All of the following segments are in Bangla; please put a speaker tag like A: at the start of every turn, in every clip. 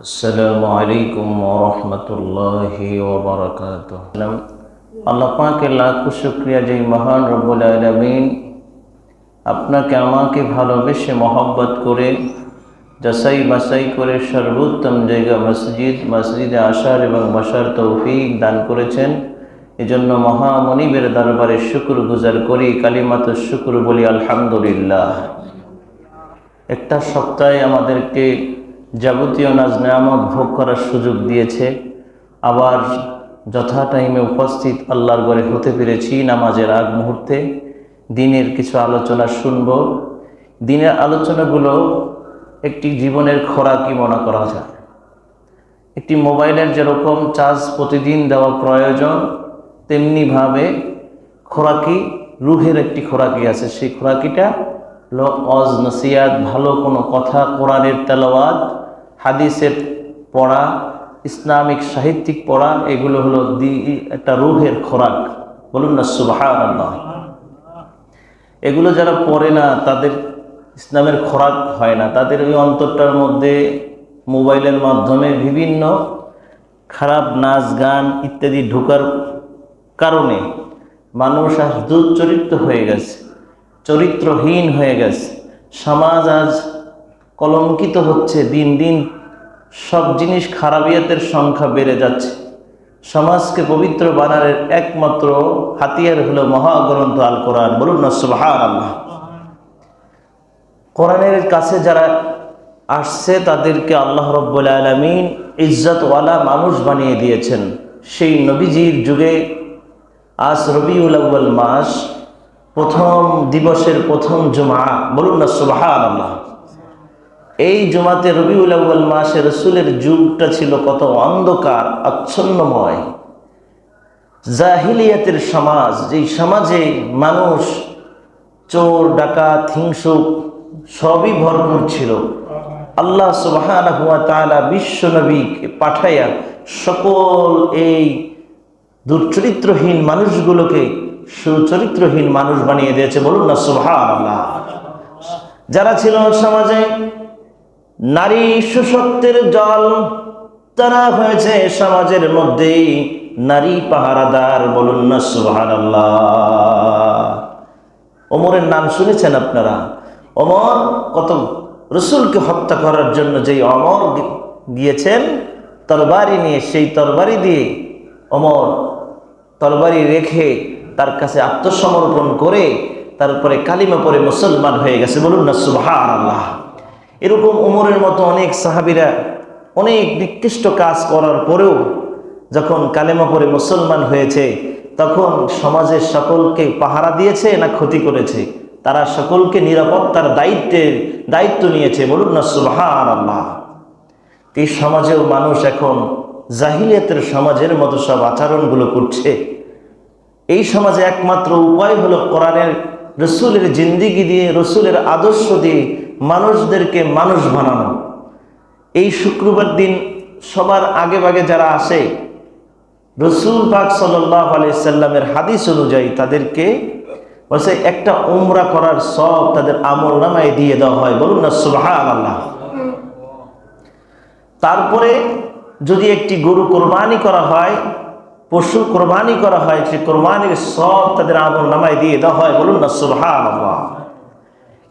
A: আসসালামু আলাইকুম ওরহমতুল্লাহি ওবরাকাত আল্লাহ পাকে লাখ শুক্রিয়া যে মহান রব্বুল আলমিন আপনাকে, আমাকে ভালোবেসে মহব্বত করে, যাচাই বাছাই করে সর্বোত্তম জায়গা মসজিদ, মসজিদে আসার এবং বসার তৌফিক দান করেছেন। এজন্য মহামনিবের দরবারে শুকুর গুজার করি কালিমাত শুকুর বলি, আলহামদুলিল্লাহ। একটা সপ্তাহে আমাদেরকে যাবতীয় নাজ নেয়ামত ভোগ করার সুযোগ দিয়েছে। আবার যথা টাইমে উপস্থিত আল্লাহর ঘরে হতে পেরেছি নামাজের আগ মুহূর্তে। দিনের কিছু আলোচনা শুনব। দিনের আলোচনাগুলো একটি জীবনের খোরাকি মনে করা যায়। একটি মোবাইলের যেরকম চার্জ প্রতিদিন দেওয়া প্রয়োজন, তেমনিভাবে খোরাকি, রুহের একটি খোরাকি আছে। সেই খোরাকিটা হলো অজ নসিয়াত ভালো কোনো কথা, কোরআনের তেলাওয়াত হাদিসের পড়া, ইসলামিক সাহিত্যিক পড়া, এগুলো হলো দি, একটা রুহের খোরাক। বলুন না সুবাহ এগুলো যারা পড়ে না, তাদের ইসলামের খোরাক হয় না। তাদের ওই অন্তরটার মধ্যে মোবাইলের মাধ্যমে বিভিন্ন খারাপ নাচ, গান ইত্যাদি ঢোকার কারণে মানুষ আজ দুচরিত্র হয়ে গেছে, চরিত্রহীন হয়ে গেছে। সমাজ আজ কলঙ্কিত হচ্ছে দিন দিন। সব জিনিস খারাপিয়াতের সংখ্যা বেড়ে যাচ্ছে। সমাজকে পবিত্র বানানোর একমাত্র হাতিয়ার হলো মহাগ্রন্থ আল কোরআন বলুন না সুবাহান আল্লাহ কোরআনের কাছে যারা আসছে, তাদেরকে আল্লাহ রব্বুল আলমিন ইজ্জতওয়ালা মানুষ বানিয়ে দিয়েছেন। সেই নবীজির যুগে আজ রবিউল আউ্বাল মাস, প্রথম দিবসের প্রথম জুমা বলুন না সুবাহান আল্লাহ এই জুমাতে রবিউল আউ্বাল মাসে রসুলের যুগটা ছিল কত অন্ধকার, আচ্ছন্নময়। জাহিলিয়াতের সমাজ, যেই সমাজে মানুষ, চোর, ডাকাত, হিংসুক, সবই ভরপুর ছিল। আল্লাহ সুবাহ বিশ্ব নবীকে পাঠাইয়া সকল এই দুর্চরিত্রহীন মানুষগুলোকে সুচরিত্রহীন মানুষ বানিয়ে দিয়েছে। বলুন না আল্লাহ যারা ছিল সমাজে নারী সুসত্বের জল তারা হয়েছে সমাজের মধ্যেই। নারী পাহারাদার বলুন না আল্লাহ ওমরের নাম শুনেছেন আপনারা? অমর কত রসুলকে হত্যা করার জন্য যেই অমর গিয়েছেন, তরবারি নিয়ে, সেই তরবারি দিয়ে অমর তরবারি রেখে তার কাছে আত্মসমর্পণ করে তারপরে কালিমা পরে মুসলমান হয়ে গেছে। বলুন না সুবাহান আল্লাহ এরকম উমরের মতো অনেক সাহাবিরা অনেক নিকৃষ্ট কাজ করার পরেও যখন কালেমা পরে মুসলমান হয়েছে, তখন সমাজের সকলকে পাহারা দিয়েছে না ক্ষতি করেছে? তারা সকলকে নিরাপত্তার দায়িত্বের দায়িত্ব নিয়েছে। বলুন না সুবাহান আল্লাহ এই সমাজেও মানুষ এখন জাহিলিয়াতের সমাজের মতো সব আচরণগুলো করছে। এই সমাজে একমাত্র উপায় হলো কোরআনের, রসুলের জিন্দিগি দিয়ে, রসুলের আদর্শ দিয়ে মানুষদেরকে মানুষ বানানো। এই শুক্রবার দিন সবার আগে বাগে যারা আসে, রসুল পাক সাল্লাহ আলাইসাল্লামের হাদিস অনুযায়ী তাদেরকে বলছে, একটা উমরা করার সব তাদের আমল নামায় দিয়ে দেওয়া হয়। বলুন না সুবাহ আল্লাহ তারপরে যদি একটি গরু কোরবানি করা হয়, পশু কোরবানি করা হয় সে কোরবানির সব তাদের আমল নামায় দিয়ে দেওয়া হয়, বলুন না সুবহান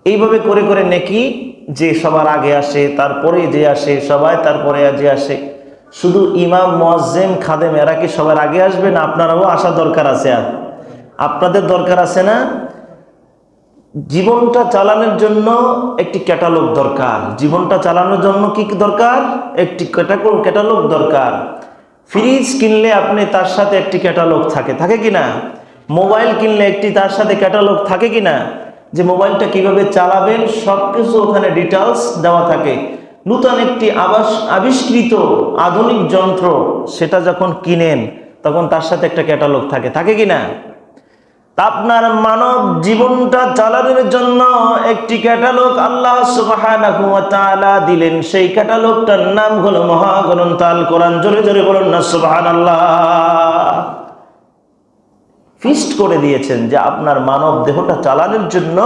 A: এইভাবে করে করে নেকি যে সবার আগে আসে, তারপরে যে আসে, সবাই তারপরে যে আসে। শুধু ইমাম মোয়াজ্জেম খাদেম, এরা কি সবার আগে আসবে না আপনারাও আসা দরকার আছে আর? আপনাদের দরকার আছে না? জীবনটা চালানোর জন্য একটি ক্যাটালগ দরকার। জীবনটা চালানোর জন্য কি দরকার? একটি ক্যাটালগ দরকার। ফ্রিজ কিনলে আপনি তার সাথে একটি ক্যাটালগ থাকে। থাকে কি না? মোবাইল কিনলে একটি তার সাথে ক্যাটালগ থাকে কি না? যে মোবাইলটা কীভাবে চালাবেন সব কিছু ওখানে ডিটেলস দেওয়া থাকে। নূতন একটি আবাস আবিষ্কৃত আধুনিক যন্ত্র, সেটা যখন কিনেন, তখন তার সাথে একটা ক্যাটালগ থাকে। থাকে কি না? আপনার মানব জীবনটা চালানোর জন্য একটি ক্যাটালগ আল্লাহ তাআলা দিলেন। সেই ক্যাটালগটার নাম হলো মহাগ্রন্থ আল কোরআন। জোরে জোরে বলুন না সুবহানাল্লাহ। ফিস্ট করে দিয়েছেন যে আপনার মানব দেহটা চালানোর জন্য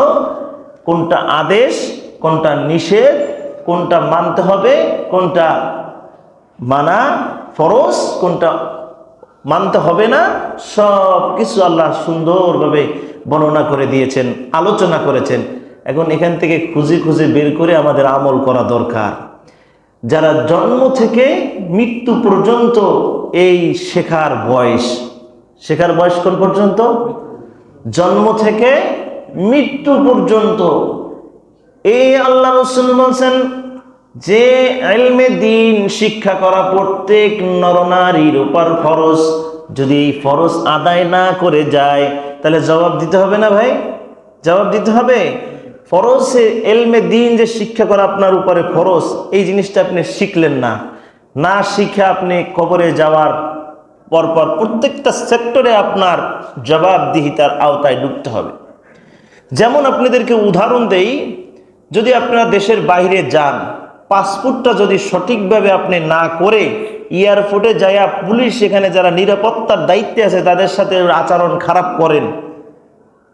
A: কোনটা আদেশ, কোনটা নিষেধ, কোনটা মানতে হবে, কোনটা মানা ফরজ, কোনটা মানতে হবে না সব কিছু আল্লাহ সুন্দরভাবে বর্ণনা করে দিয়েছেন, আলোচনা করেছেন। এখন এখান থেকে খুঁজে খুঁজে বের করে আমাদের আমল করা দরকার। যারা জন্ম থেকে মৃত্যু পর্যন্ত এই শেখার বয়স শেখার বয়স কোন পর্যন্ত? জন্ম থেকে মৃত্যু পর্যন্ত। এই আল্লাহ রসুল বলছেন, যে এলমে দিন শিক্ষা করা প্রত্যেক নরনারীর উপর ফরজ, যদি এই ফরজ আদায় না করে যায়, তাহলে জবাব দিতে হবে না ভাই? জবাব দিতে হবে। ফরজ এলমে দিন যে শিক্ষা করা আপনার উপরে ফরজ, এই জিনিসটা আপনি শিখলেন না। না শিখে আপনি কবরে যাওয়ার পরপর প্রত্যেকটা সেক্টরে আপনার জবাবদিহিতার আওতায় ঢুকতে হবে। যেমন আপনাদেরকে উদাহরণ দেই, যদি আপনারা দেশের বাইরে যান, পাসপোর্টটা যদি সঠিকভাবে আপনি না করে এয়ারপোর্টে যাইয়া পুলিশ সেখানে যারা নিরাপত্তার দায়িত্বে আছে, তাদের সাথে আচরণ খারাপ করেন।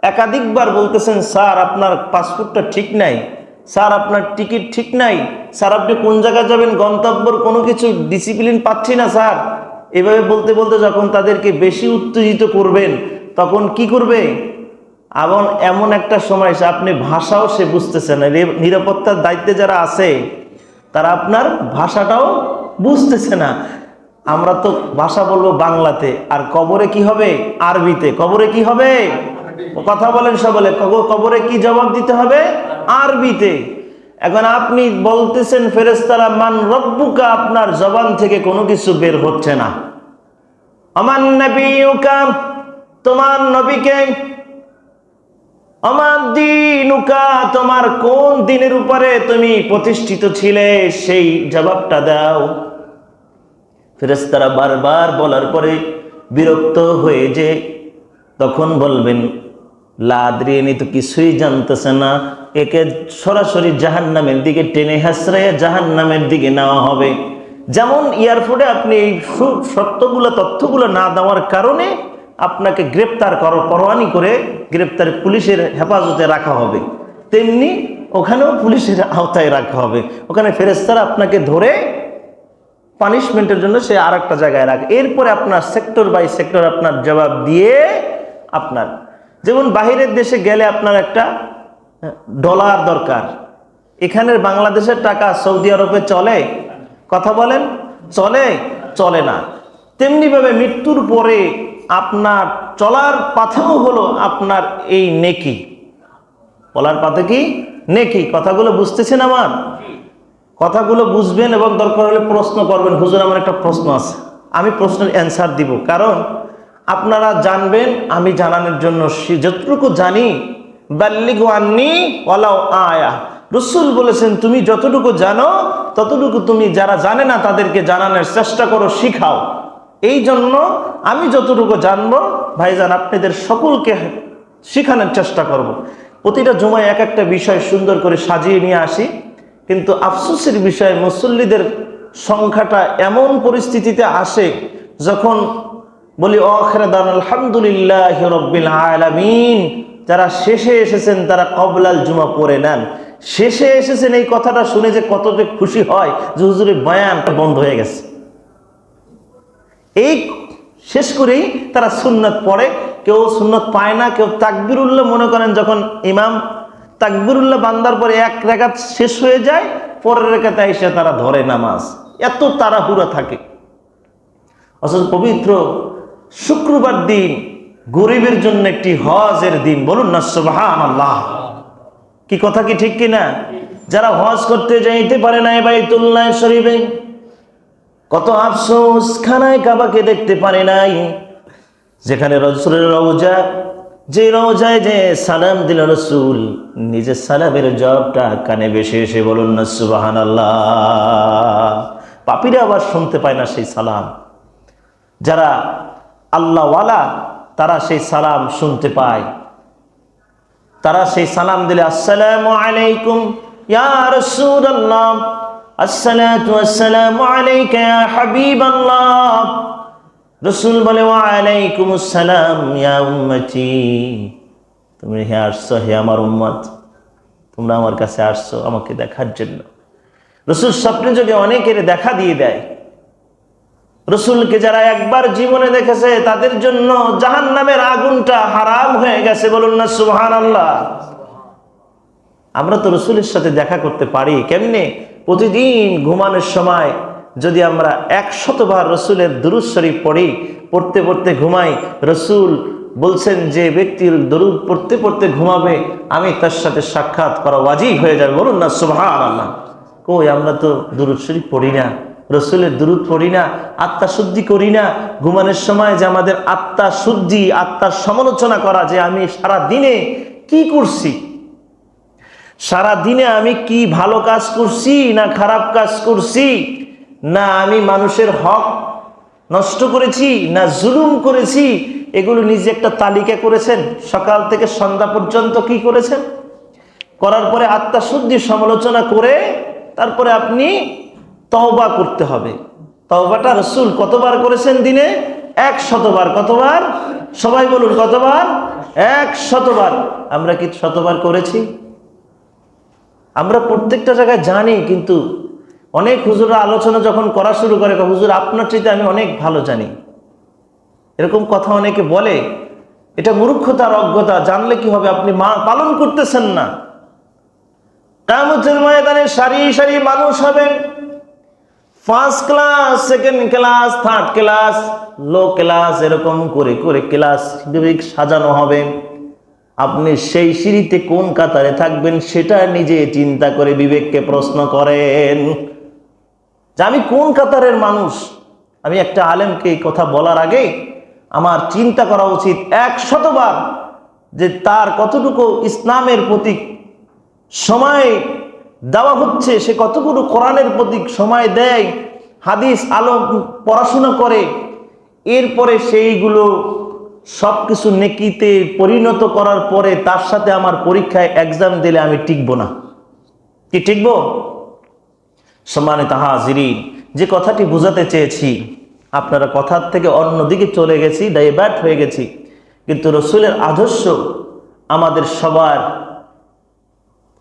A: একাধিকবার বলতেছেন, স্যার, আপনার পাসপোর্টটা ঠিক নাই। স্যার, আপনার টিকিট ঠিক নাই। স্যার, আপনি কোন জায়গায় যাবেন? গন্তব্যর কোনো কিছু ডিসিপ্লিন পাচ্ছি না, স্যার। এভাবে বলতে বলতে যখন তাদেরকে বেশি উত্তেজিত করবেন, তখন কি করবে? এবং এমন একটা সময় সে আপনি ভাষাও সে বুঝতেছে না। নিরাপত্তার দায়িত্বে যারা আছে, তারা আপনার ভাষাটাও বুঝতেছে না। আমরা তো ভাষা বলব বাংলাতে, আর কবরে কি হবে? আরবিতে। কবরে কি হবে? কথা বলেন কব- কবরে কি জবাব দিতে হবে? আরবিতে। এখন আপনি বলতেছেন ফেরেস্তারা মান রব্বুকা? আপনার জবান থেকে কোনো কিছু বের হচ্ছে না। আমার নবীকা তোমার নবীকে? আমার দিনুকা? তোমার কোন দিনের উপরে তুমি প্রতিষ্ঠিত ছিলে? সেই জবাবটা দাও। ফেরেস্তারা বারবার বলার পরে বিরক্ত হয়ে যে তখন বলবেন লাদ্রিয়ানি তো কিছুই জানতেছে না। একে সরাসরি জাহান নামের দিকে টেনে হাসরাইয়া জাহান নামের দিকে নেওয়া হবে। যেমন এয়ারপোর্টে আপনি এই সত্যগুলো, তথ্যগুলো না দেওয়ার কারণে আপনাকে গ্রেপ্তার করার পরোয়ানি করে গ্রেপ্তার পুলিশের হেফাজতে রাখা হবে। তেমনি ওখানেও পুলিশের আওতায় রাখা হবে। ওখানে ফেরেস্তারা আপনাকে ধরে পানিশমেন্টের জন্য সে আর একটা জায়গায় রাখে। এরপরে আপনার সেক্টর বাই সেক্টর আপনার জবাব দিয়ে আপনার যেমন বাহিরের দেশে গেলে আপনার একটা ডলার দরকার। এখানের বাংলাদেশের টাকা সৌদি আরবে চলে, কথা বলেন, চলে চলে না। তেমনিভাবে মৃত্যুর পরে আপনার চলার পাথেও হলো আপনার এই নেকি। বলার পাথে কি? নেকি। কথাগুলো বুঝতেছেন আমার? কথাগুলো বুঝবেন এবং দরকার হলে প্রশ্ন করবেন। হুজুর, আমার একটা প্রশ্ন আছে। আমি প্রশ্নের অ্যান্সার দিব। কারণ আপনারা জানবেন, আমি জানানোর জন্য যতটুকু জানি, বাল্লিগু আন্নি ওয়ালাও আয়া রসুল বলেছেন, তুমি যতটুকু জানো, ততটুকু তুমি যারা জানে না তাদেরকে জানানোর চেষ্টা করো, শিখাও এই জন্য আমি যতটুকু জানব, ভাইজান, আপনাদের সকলকে শিখানোর চেষ্টা করব। প্রতিটা জমায় এক একটা বিষয় সুন্দর করে সাজিয়ে নিয়ে আসি, কিন্তু আফসোসের বিষয়ে, মুসল্লিদের সংখ্যাটা এমন পরিস্থিতিতে আসে, যখন বলি আলামিন। যারা শেষে এসেছেন, তারা কবলাল জুমা পড়ে নেন। শেষে এসেছেন এই কথাটা শুনে যে কত যে খুশি হয় যে হুজুরের বয়ানটা বন্ধ হয়ে গেছে। এই শেষ করেই তারা সুন্নত পড়ে। কেউ সুন্নত পায় না, কেউ তাকবিরুল্লাহ মনে করেন যখন ইমাম তাকবিরুল্লাহ বান্দার পরে এক রেখাত শেষ হয়ে যায়, পরের রেখাতে এসে তারা ধরে নামাজ। এত তাড়াহুড়া থাকে। অথচ পবিত্র শুক্রবার দিন গরিবের জন্য একটি হজের দিন। বলুন না সুবহান আল্লাহ কি কথা কি ঠিক কিনা? যারা হজ করতে যাইতে পারে না বাইতুল্লাহ শরীফে, কত আফসোস, খানায় কাবাকে দেখতে পারে নাই। যেখানে রসুলের রওজা, যে রওজায় যে সালাম দিল রসুল, নিজের সালামের জবটা কানে বেশি এসে বলুন না সুবাহান আল্লাহ পাপিরা আবার শুনতে পায় না সেই সালাম। যারা আল্লাহওয়ালা তারা সেই সালাম শুনতে পায়। তারা সেই সালাম দিলে, আসসালাম আলাইকুম, ইয়া রাসূলুল্লাহ। আসসালাতু ওয়াসসালামু আলাইকা, ইয়া হাবিবাল্লাহ। রাসূল বলে, ওয়া আলাইকুম আসসালাম ইয়া উম্মতি। তুমি হে আসছো, হে আমার উম্মত। তোমরা আমার কাছে আসছো আমাকে দেখার জন্য। রসুল স্বপ্নে যোগে অনেকের দেখা দিয়ে দেয় রসুলকে যারা একবার জীবনে দেখেছে, তাদের জন্য জাহান নামের আগুনটা হারাম হয়ে গেছে বলুন না সুহান আল্লাহ আমরা তো রসুলের সাথে দেখা করতে পারি, কেমনে? প্রতিদিন ঘুমানোর সময় যদি আমরা একশতবার রসুলের দুরুদ শরীফ পড়ি, পড়তে পড়তে ঘুমাই, রসুল বলছেন যে ব্যক্তির দরুদ পড়তে পড়তে ঘুমাবে, আমি তার সাথে সাক্ষাৎ করা ওয়াজিব হয়ে যাবে, বলুন না সুবহান আল্লাহ কই, আমরা তো দুরুদ শরীফ পড়ি না। রসুলের দুরুদ পড়ি না, আত্মা শুদ্ধি করি না। ঘুমানোর সময় যে আমাদের আত্মা শুদ্ধি, আত্মার সমালোচনা করা যে আমি সারা দিনে কি করছি? সারা দিনে আমি কি ভালো কাজ করছি না খারাপ কাজ করছি? না আমি মানুষের হক নষ্ট করেছি, না জুলুম করেছি? এগুলো নিজে একটা তালিকা করেছেন। সকাল থেকে সন্ধ্যা পর্যন্ত কি করেছেন? করার পরে আত্মাশুদ্ধি সমালোচনা করে তারপরে আপনি তওবা করতে হবে। তওবাটা রসুল কতবার করেছেন দিনে? এক শতবার কতবার? সবাই বলুন কতবার? এক শতবার আমরা কি শতবার করেছি? আমরা প্রত্যেকটা জায়গায় জানি, কিন্তু অনেক হুজুরা আলোচনা যখন করা শুরু করে হুজুর, আপনার চাইতে আমি অনেক ভালো জানি। এরকম কথা অনেকে বলে। এটা মূর্খতার অজ্ঞতা। জানলে কি হবে? আপনি মা, পালন করতেছেন না। কামতের ময়দানে সারি সারি মানুষ হবেন। First class second class third class low class এরকম করে করে ক্লাস সাজানো হবে। আপনি সেই সিঁড়িতে কোন কাতারে থাকবেন সেটা নিজে চিন্তা করে বিবেককে প্রশ্ন করেন। যে আমি কোন কাতারের মানুষ? আমি একটা আলেমকে এই কথা বলার আগে আমার চিন্তা করা উচিত এক শতবার যে তার কতটুকু ইসলামের প্রতি সময় দেওয়া হচ্ছে, সে কতগুলো কোরআনের প্রতি সময় দেয়, হাদিস আলো পড়াশোনা করে, এরপরে সেইগুলো সব কিছু নেকিতে পরিণত করার পরে তার সাথে আমার পরীক্ষায় এক্সাম দিলে আমি টিকবো না। কি টিকবো? সম্মানে তাহা হাজিরিন, যে কথাটি বোঝাতে চেয়েছি, আপনারা কথার থেকে অন্যদিকে চলে গেছি ডাইভার্ট হয়ে গেছি, কিন্তু রসুলের আদর্শ আমাদের সবার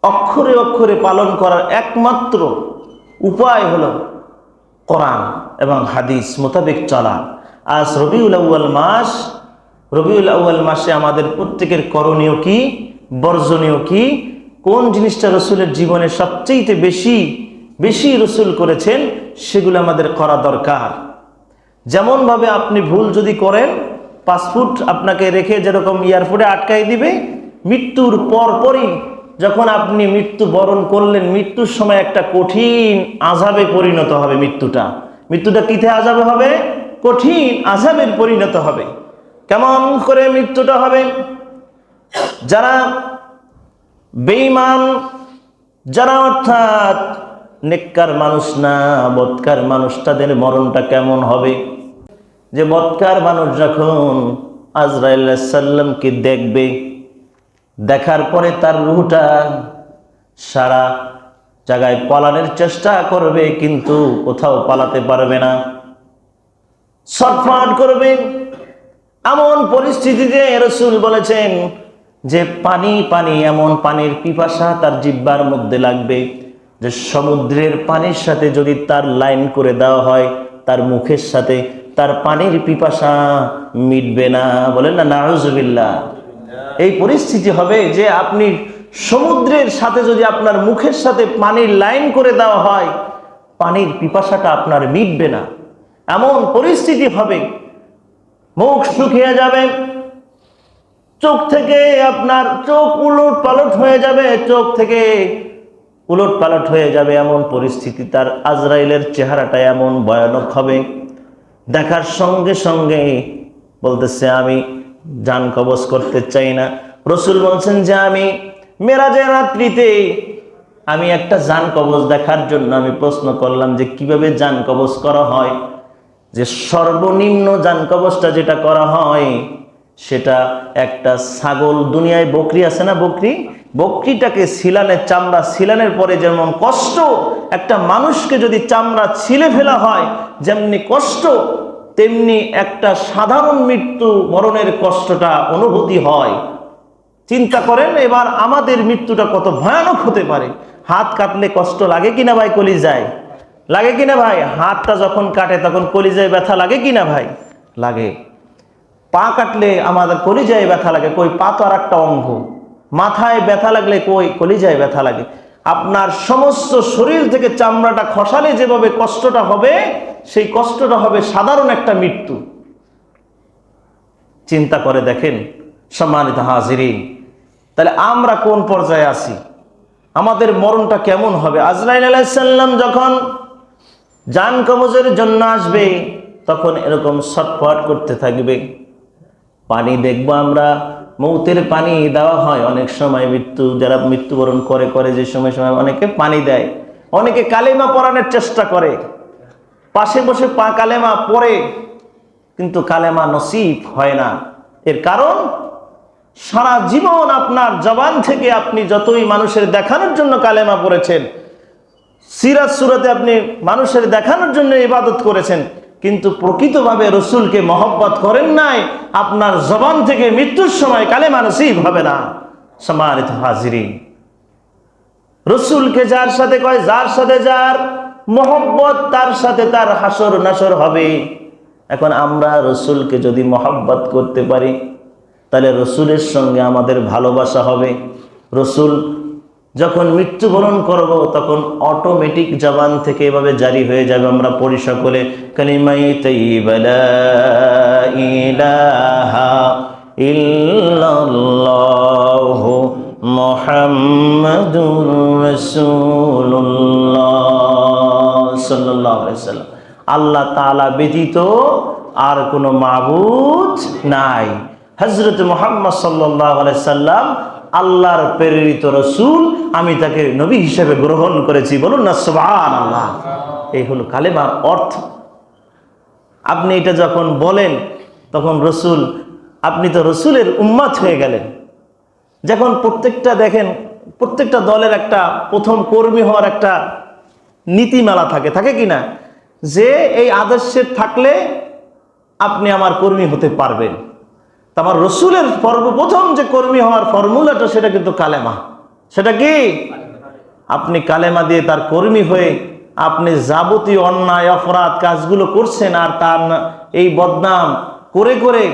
A: অক্ষরে অক্ষরে পালন করার একমাত্র উপায় হলো কোরআন এবং হাদিস মোতাবেক চলা। আজ রবিউল আউ্য়াল মাস। রবিউল আউ্য়াল মাসে আমাদের প্রত্যেকের করণীয় কি? বর্জনীয় কি? কোন জিনিসটা রসুলের জীবনে সবচেয়ে বেশি বেশি রসুল করেছেন, সেগুলো আমাদের করা দরকার। যেমনভাবে আপনি ভুল যদি করেন, পাসপোর্ট আপনাকে রেখে যেরকম এয়ারপোর্টে আটকাই দিবে, মৃত্যুর পর পরই যখন আপনি মৃত্যু বরণ করলেন, মৃত্যুর সময় একটা কঠিন আজাবে পরিণত হবে মৃত্যুটা। মৃত্যুটা কিতে আজাবে হবে? কঠিন আজাবের পরিণত হবে। কেমন করে মৃত্যুটা হবে? যারা বেঈমান, যারা অর্থাৎ নেককার মানুষ না, বৎকার মানুষ, তাদের মরণটা কেমন হবে? যে বৎকার মানুষ যখন আজরাইল সাল্লামকে দেখবে দেখার পরে তার রুহটা সারা জায়গায় পালানোর চেষ্টা করবে, কিন্তু কোথাও পালাতে পারবে না। ছটফট করবে। এমন পরিস্থিতিতে রসুল বলেছেন যে পানি পানি, এমন পানির পিপাসা তার জিব্বার মধ্যে লাগবে। যে সমুদ্রের পানির সাথে যদি তার লাইন করে দেওয়া হয়, তার মুখের সাথে তার পানির পিপাসা মিটবে না। বলেন না, নাউজুবিল্লাহ। এই পরিস্থিতি হবে যে আপনি সমুদ্রের সাথে যদি আপনার মুখের সাথে পানির লাইন করে দেওয়া হয়, পানির পিপাসাটা আপনার মিটবে না। এমন পরিস্থিতি হবে। মুখ শুকিয়ে যাবে, চোখ থেকে আপনার চোখ উলট পালট হয়ে যাবে, চোখ থেকে উলট পালট হয়ে যাবে এমন পরিস্থিতি। তার আজরাইলের চেহারাটা এমন ভয়ানক হবে। দেখার সঙ্গে সঙ্গে বলতেছে আমি যান কবজ করতে চাই না। রসুল বলছেন যে আমি মেরাজের রাত্রিতে আমি একটা যান কবজ দেখার জন্য আমি প্রশ্ন করলাম যে কীভাবে যান কবজ করা হয়? যে সর্বনিম্ন যান কবচটা যেটা করা হয়, সেটা একটা ছাগল দুনিয়ায় বকরি আছে না বকরি? বকরিটাকে সিলানের চামড়া সিলানের পরে যেমন কষ্ট, একটা মানুষকে যদি চামড়া ছিলে ফেলা হয়, যেমনি কষ্ট তেমনি একটা সাধারণ মৃত্যু মরণের কষ্টটা অনুভূতি হয়। চিন্তা করেন, এবার আমাদের মৃত্যুটা কত ভয়ানক হতে পারে। হাত কাটলে কষ্ট লাগে কিনা ভাই কলি যায় লাগে কিনা ভাই? হাতটা যখন কাটে তখন কলিজায় ব্যথা লাগে কিনা ভাই? লাগে। পা কাটলে আমাদের কলিজায় ব্যথা লাগে, কই পা তো আর একটা অঙ্গ। মাথায় ব্যথা লাগলে কই কলিজায় ব্যথা লাগে। আপনার সমস্ত শরীর থেকে চামড়াটা খসালে যেভাবে কষ্টটা হবে সেই কষ্টটা হবে সাধারণ একটা মৃত্যু। চিন্তা করে দেখেন, সম্মানিত হাজিরিন, তাহলে আমরা কোন পর্যায়ে আছি? আমাদের মরণটা কেমন হবে? আজরাইল আলাইসাল্লাম যখন যান কবজের জন্য আসবে, তখন এরকম ছটফট করতে থাকবে। পানি দেখব আমরা, মৌতের পানি দেওয়া হয় অনেক সময় মৃত্যু, যারা মৃত্যুবরণ করে করে যে সময় সময় অনেকে পানি দেয়। অনেকে কালিমা পড়ানোর চেষ্টা করে। পাশে বসে পা কালেমা পড়ে, কিন্তু কালেমা নসিব হয় না। এর কারণ, সারা জীবন আপনার জবান থেকে আপনি যতই মানুষের দেখানোর জন্য কালেমা পড়েছেন সিরাজ সুরাতে আপনি মানুষের দেখানোর জন্য ইবাদত করেছেন, কিন্তু প্রকৃতভাবে রসুলকে মহব্বত করেন নাই, আপনার জবান থেকে মৃত্যুর সময় কালেমা নসিব হবে না। সমানিত হাজিরি রসুলকে যার সাথে কয়, যার সাথে যার মহব্বত তার সাথে তার হাসর নাসর হবে। এখন আমরা রসুলকে যদি মহব্বত করতে পারি, তাহলে রসুলের সঙ্গে আমাদের ভালোবাসা হবে। রসুল যখন মৃত্যুবরণ করব, তখন অটোমেটিক জবান থেকে এভাবে জারি হয়ে যাবে। আমরা পড়ি সকলে, কালিমাই ইলাহা ইল্লাল্লাহ আলাইহি সাল্লাম আল্লাহ তাআলা ব্যতীত আর কোনো মাবুদ নাই। হজরত মোহাম্মদ সাল্লাম আল্লাহর প্রেরিত রসুল, আমি তাকে নবী হিসেবে গ্রহণ করেছি। বলুন না সুবহান আল্লাহ এই হলো কালেমার অর্থ। আপনি এটা যখন বলেন, তখন রসুল, আপনি তো রসুলের উম্মাত হয়ে গেলেন। যখন প্রত্যেকটা দেখেন, প্রত্যেকটা দলের একটা প্রথম কর্মী হওয়ার একটা নীতিমালা থাকে থাকে কি না? যে এই আদর্শের থাকলে আপনি আমার কর্মী হতে পারবেন। আমার রসুলের সর্বপ্রথম যে কর্মী হওয়ার ফর্মুলাটা সেটা কিন্তু কালেমা। সেটা কি? আপনি কালেমা দিয়ে তার কর্মী হয়ে আপনি যাবতীয় অন্যায়, অপরাধ কাজগুলো করছেন আর তার এই বদনাম করে করে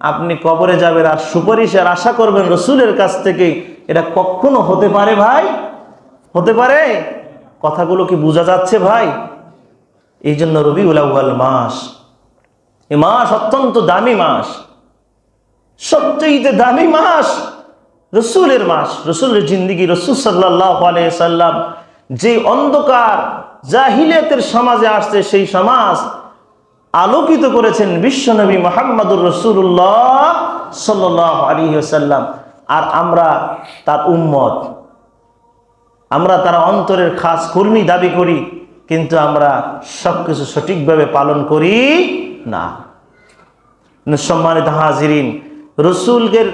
A: আপনি কবরে যাবেন আর সুপারিশের আশা করবেন রসুলের কাছ থেকে। এটা কখনো হতে পারে ভাই? হতে পারে? কথাগুলো কি বোঝা যাচ্ছে ভাই? এই জন্য রবিউল আউ্বাল মাস। এ মাস অত্যন্ত দামি মাস। সবচেয়ে দামি মাস রসুলের মাস। রসুলের জিন্দিগি রসুল সাল্লাহ সাল্লাম যে অন্ধকার জাহিলিয়াতের সমাজে আসছে, সেই সমাজ আলোকিত করেছেন বিশ্বনবী মোহাম্মদুর রসুল্লাহ সাল্লাহ আলী সাল্লাম আর আমরা তার উম্মত। আমরা তারা অন্তরের খাস কর্মী দাবি করি, কিন্তু আমরা সব কিছু সঠিকভাবে পালন করি না। সম্মানিত হাজিরিন রসুলের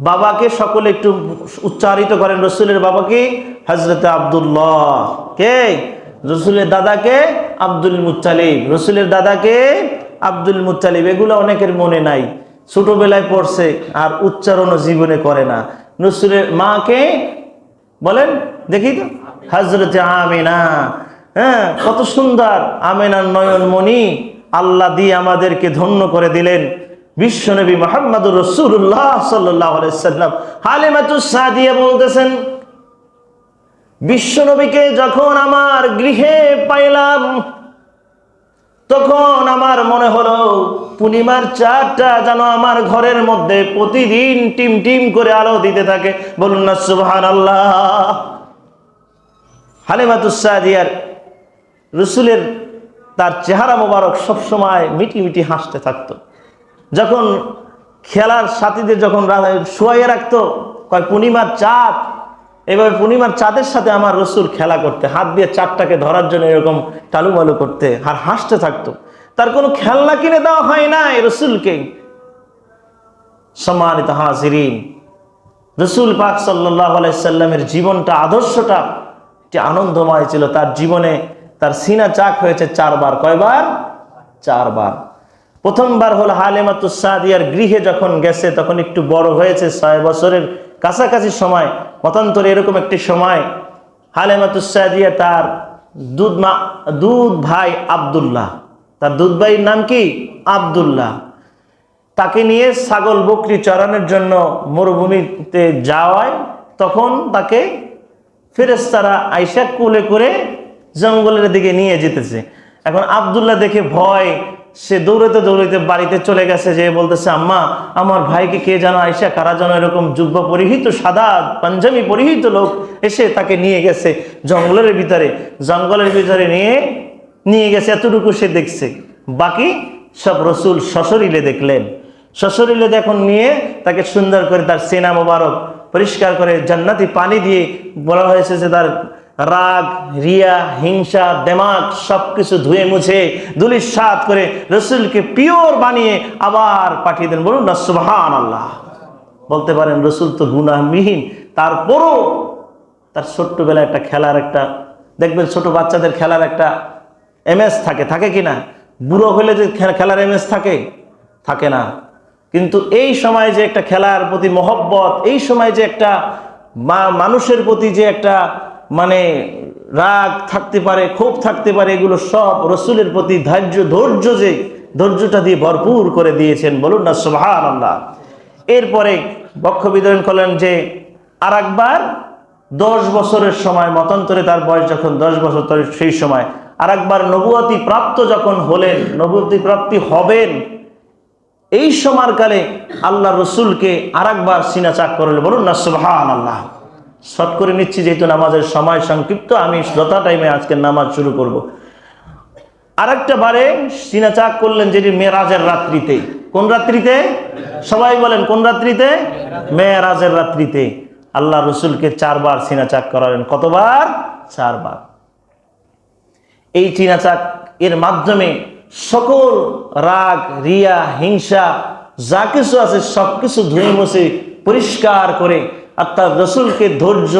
A: বাবাকে সকলে একটু উচ্চারিত করেন। রসুলের বাবাকে হজরত আবদুল্লাহ, কে? রসুলের দাদাকে আব্দুল মুতালিব রসুলের দাদাকে আব্দুল মুতালিব এগুলো অনেকের মনে নাই। ছোটবেলায় পড়ছে আর উচ্চারণও জীবনে করে না। রসুলের মাকে বলেন, দেখি তো। হজরত আমিনা হ্যাঁ কত সুন্দর। আমিনার নয়নমণি আল্লাহ দিয়ে আমাদেরকে ধন্য করে দিলেন। বিশ্বনবী মোহাম্মদুর রসুল্লাহ সাল্লাহ সাল্লাম হালিমাতুস সাদিয়া বলতেছেন, বিশ্বনবীকে যখন আমার গৃহে পাইলাম তখন আমার মনে হলো, পূর্ণিমার চারটা যেন আমার ঘরের মধ্যে প্রতিদিন টিম টিম করে আলো দিতে থাকে। বলুন না সুবহান আল্লাহ হালিমাতুসাদিয়ার রসুলের তার চেহারা মোবারক সবসময় মিটি মিটি হাসতে থাকতো। যখন খেলার সাথীদের যখন শুয়াইয়ে রাখতো, কয়, পূর্ণিমার চাঁদ এভাবে পূর্ণিমার চাঁদের সাথে আমার রসুল খেলা করতে, হাত দিয়ে চাঁদটাকে ধরার জন্য এরকম টালুমালু করতে আর হাসতে থাকতো। তার কোনো খেলনা কিনে দেওয়া হয় না রসুলকে। সম্মানিত হাজিরিন, রসুল পাক সাল্লাহ সাল্লামের জীবনটা, আদর্শটা যে আনন্দময় ছিল। তার জীবনে তার সিনা চাক হয়েছে চারবার। কয়বার? চারবার। প্রথমবার হলো হালেমাতুসাদিয়ার গৃহে যখন গেছে, তখন একটু বড় হয়েছে, ছয় বছরের কাছাকাছি সময়, মতান্তরে এরকম একটি সময় হালেমাতুসাদিয়া তার দুধ মা, দুধ ভাই আব্দুল্লাহ। তার দুধ ভাইয়ের নাম কি? আব্দুল্লাহ। তাকে নিয়ে ছাগল বকরি চড়ানোর জন্য মরুভূমিতে যাওয়ায় তখন তাকে ফেরেস্তারা আইসা কুলে করে জঙ্গলের দিকে নিয়ে যেতেছে। এখন আব্দুল্লাহ দেখে ভয় সে দৌড়াতে দৌড়াতে বাড়িতে চলে গেছে, যে বলতেছে, আম্মা, আমার ভাইকে কে যেন আইসা, কারা যেন এরকম যুব্ব পরিহিত, সাদা, পাঞ্জাবি পরিহিত লোক এসে তাকে নিয়ে গেছে জঙ্গলের ভিতরে জঙ্গলের ভিতরে নিয়ে নিয়ে গেছে, এতটুকু সে দেখছে। বাকি সব রসুল সশরীলে দেখলেন। সশরীলে দেখুন নিয়ে তাকে সুন্দর করে তার সেনা মোবারক পরিষ্কার করে জান্নাতি পানি দিয়ে বলা হয়েছে যে তার রাগ, রিয়া, হিংসা দেমাগ সব কিছু ধুয়ে মুছে দুলিশ সাত করে রসুলকে পিওর বানিয়ে আবার পাঠিয়ে দেন। বলুন না আল্লাহ বলতে পারেন, রসুল তো গুনাহবিহীন তারপরও তার ছোট্টবেলায় একটা খেলার একটা, দেখবেন ছোট বাচ্চাদের খেলার একটা এমএস থাকে থাকে কি না? বুড়ো হলে যে খেলার এমএস থাকে? থাকে না। কিন্তু এই সময় যে একটা খেলার প্রতি মহব্বত, এই সময় যে একটা মানুষের প্রতি যে একটা মানে রাগ থাকতে পারে, ক্ষোভ থাকতে পারে, এগুলো সব রসুলের প্রতি ধৈর্য ধৈর্য যে, ধৈর্যটা দিয়ে ভরপুর করে দিয়েছেন, বলুন না সুবহান আল্লাহ এরপরে বক্ষ বিতরণ করলেন যে আর একবার দশ বছরের সময়, মতান্তরে তার বয়স যখন দশ বছর সেই সময় আর একবার নবুয়াতি প্রাপ্ত যখন হলেন, নবুয়াতি প্রাপ্তি হবেন, এই সময়কালে আল্লাহ রসুলকে আর একবার সিনা করলেন, বলুন না সুবহান আল্লাহ শর্ট করে নিচ্ছি, যেহেতু নামাজের সময় সংক্ষিপ্ত, আমি যথা টাইমে আজকে নামাজ শুরু করব। আরেকটা বারে সিনা চাক করলেন যেটি মেয়েরাজের রাত্রিতে। কোন রাত্রিতে? সবাই বলেন, কোন রাত্রিতে? মেয়েরাজের রাত্রিতে। আল্লাহ রসুলকে চারবার সিনা চাক করালেন। কতবার? চারবার। এই চিনাচাক এর মাধ্যমে সকল রাগ, রিয়া, হিংসা, যা কিছু আছে সব কিছু ধুয়ে মুছে, পরিষ্কার করে অর্থাৎ রসুলকে ধৈর্য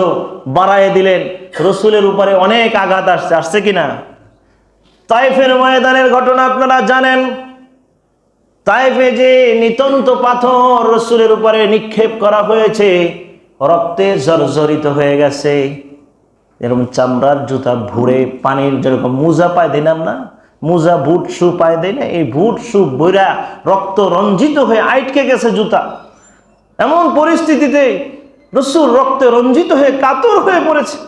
A: বাড়ায় দিলেন, রসুলের উপরে অনেক আঘাত আসছে। আসছে কিনা তাইফের ময়দানের ঘটনা আপনারা জানেন। তাইফে যে নিতন্ত পাথর রসুলের উপরে নিক্ষেপ করা হয়েছে, রক্তে জর্জরিত হয়ে গেছে। এরকম চামড়ার জুতা ভুড়ে, পানির যেরকম মুজা পায় দিলাম না, মুজা, বুট, শু পায় দেয় না, এই বুট, শু, বইরা রক্ত রঞ্জিত হয়ে আটকে গেছে জুতা। এমন পরিস্থিতিতে রসুল রক্তে রঞ্জিত হয়ে কাতর হয়ে পড়েছে।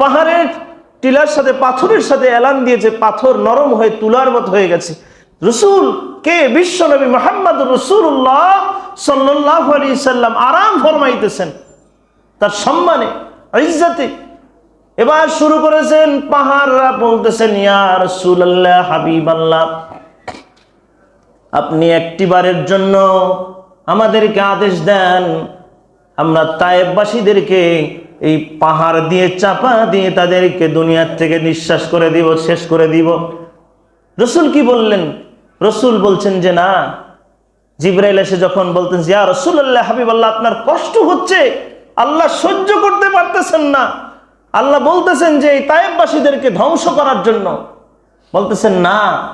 A: পাহাড়ের টিলার সাথে, পাথরের সাথে এলান দিয়েছে, পাথর নরম হয়ে তুলার মতো হয়ে গেছে। রসুল কে? বিশ্বনবী মোহাম্মদ রসুল্লাহ সাল্লাহ আলি সাল্লাম আরাম ফরমাইতেছেন। তার সম্মানে, ইজ্জতে। এবার শুরু করেছেন পাহাড়রা, বলতেছেন হাবিব আল্লাহ আপনি একটিবারের জন্য আমাদেরকে আদেশ দেন আমরা তায়েববাসীদেরকে এই পাহাড় দিয়ে, চাপা দিয়ে তাদেরকে দুনিয়ার থেকে নিঃশ্বাস করে দিব, শেষ করে দিব। রসুল কি বললেন? রসুল বলছেন যে, না। জিব্রাইল এসে যখন বলতেন যে, ইয়া রসুল্লাহ হাবিব আল্লাহ আপনার কষ্ট হচ্ছে। আল্লাহ সহ্য করতে পারতেছেন না। আল্লাহ বলতেছেন যে, এই তায়েববাসীদেরকে ধ্বংস করার জন্য। বলতেছেন, না,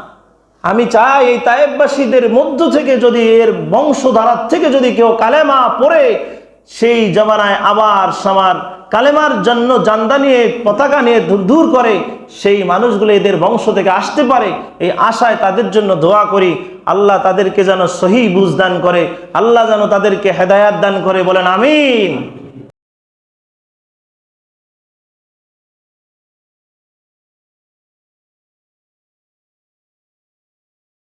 A: আমি চাই এই তায়েববাসীদের মধ্য থেকে যদি, এর বংশধারার থেকে যদি কেউ কালেমা পড়ে সেই জমানায় আবার সামার কালেমার জন্য জান্দা নিয়ে, পতাকা নিয়ে দূর দূর করে সেই মানুষগুলো এদের বংশ থেকে আসতে পারে। এই আশায় তাদের জন্য দোয়া করি। আল্লাহ তাদেরকে যেন সহি বুঝ দান করে। আল্লাহ যেন তাদেরকে হেদায়াত দান করে। বলেন, আমিন।